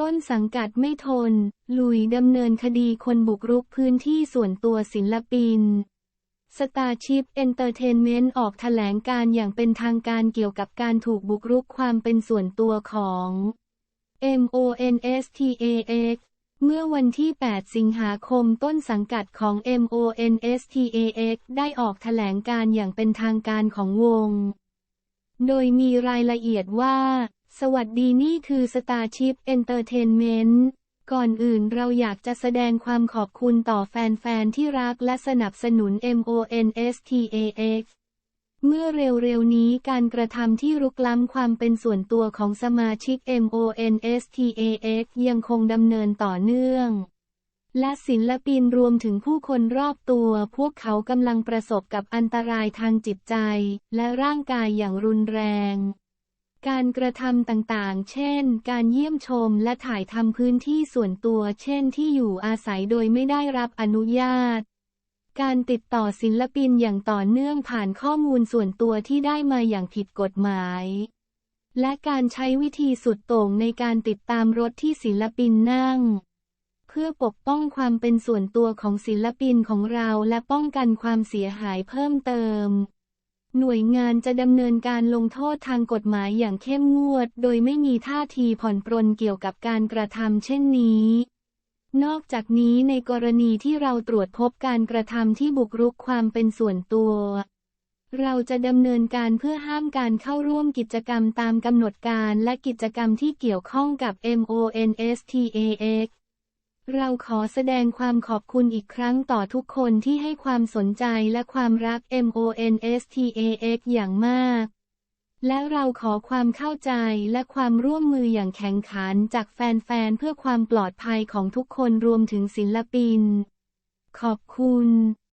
ต้นสังกัดไม่ทน ลุยดำเนินคดีคนบุกรุกพื้นที่ส่วนตัวศิลปิน Starship Entertainment ออกแถลงการอย่างเป็นทางการเกี่ยวกับการถูกบุกรุกความเป็นส่วนตัวของ MONSTAX เมื่อวันที่ 8 สิงหาคมต้นสังกัดของ MONSTAX ได้ออกแถลงการอย่างเป็นทางการของวง โดยมีรายละเอียดว่า สวัสดีนี่คือ Starship Entertainment ก่อนอื่นเราอยากจะแสดงความขอบคุณต่อแฟนๆ ที่รักและสนับสนุน MONSTAX เมื่อเร็วๆ นี้การกระทำที่รุกล้ำความเป็นส่วนตัวของสมาชิก MONSTAX ยังคงดำเนินต่อเนื่อง และศิลปินรวมถึงผู้คนรอบตัว พวกเขากำลังประสบกับอันตรายทางจิตใจ และร่างกายอย่างรุนแรง การกระทำต่างๆ เช่น การเยี่ยมชมและถ่ายทำพื้นที่ส่วนตัว เช่น ที่อยู่อาศัยโดยไม่ได้รับอนุญาต การติดต่อศิลปินอย่างต่อเนื่องผ่านข้อมูลส่วนตัวที่ได้มาอย่างผิดกฎหมาย และการใช้วิธีสุดโต่งในการติดตามรถที่ศิลปินนั่ง เพื่อปกป้องความเป็นส่วนตัวของศิลปินของเราและป้องกันความเสียหายเพิ่มเติม หน่วยงานจะดำเนินการลงโทษทางกฎหมายอย่างเข้มงวด โดยไม่มีท่าทีผ่อนปรนเกี่ยวกับการกระทำเช่นนี้ นอกจากนี้ในกรณีที่เราตรวจพบการกระทำที่บุกรุกความเป็นส่วนตัว เราจะดำเนินการเพื่อห้ามการเข้าร่วมกิจกรรมตามกำหนดการและกิจกรรมที่เกี่ยวข้องกับ MONSTAX เราขอแสดงความขอบคุณอีกครั้งต่อทุกคนที่ให้ความสนใจและความรัก MONSTAX อย่างมาก และเราขอความเข้าใจและความร่วมมืออย่างแข็งขันจากแฟนๆ เพื่อความปลอดภัยของทุกคนรวมถึงศิลปิน ขอบคุณ